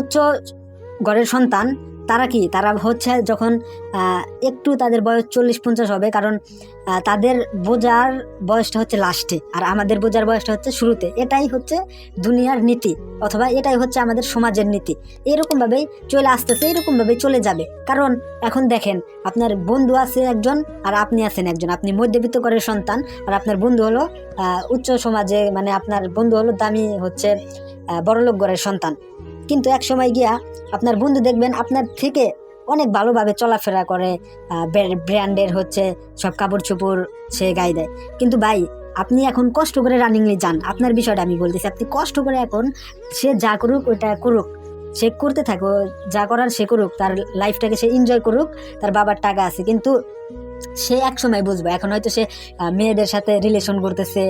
উচ্চ ঘরের সন্তান, তারা কি? তারা হচ্ছে যখন একটু তাদের বয়স চল্লিশ পঞ্চাশ হবে, কারণ তাদের বোঝার বয়সটা হচ্ছে লাস্টে আর আমাদের বোঝার বয়সটা হচ্ছে শুরুতে। এটাই হচ্ছে দুনিয়ার নীতি, অথবা এটাই হচ্ছে আমাদের সমাজের নীতি। এরকমভাবেই চলে আসতেছে, এরকমভাবেই চলে যাবে। কারণ, এখন দেখেন, আপনার বন্ধু আছে একজন, আর আপনি আছেন একজন। আপনি মধ্যবিত্ত ঘরের সন্তান, আর আপনার বন্ধু হলো উচ্চ সমাজে মানে আপনার বন্ধু হলো দামি হচ্ছে বড়লোক ঘরের সন্তান। কিন্তু এক সময় গিয়া আপনার বন্ধু দেখবেন আপনার থেকে অনেক ভালোভাবে চলাফেরা করে ব্র্যান্ডের হচ্ছে সব কাপড় চোপড় সে গায়ে দেয়। কিন্তু ভাই, আপনি এখন কষ্ট করে রানিংলি যান। আপনার বিষয়টা আমি বলতেছি, আপনি কষ্ট করে এখন সে যা করুক, ওইটা করুক। সে করতে থাকো যা করার সে করুক, তার লাইফটাকে সে এনজয় করুক, তার বাবার টাকা আছে। কিন্তু সে এক সময় বুঝবে, এখন হয়তো সে মেয়েদের সাথে রিলেশন করতেছে।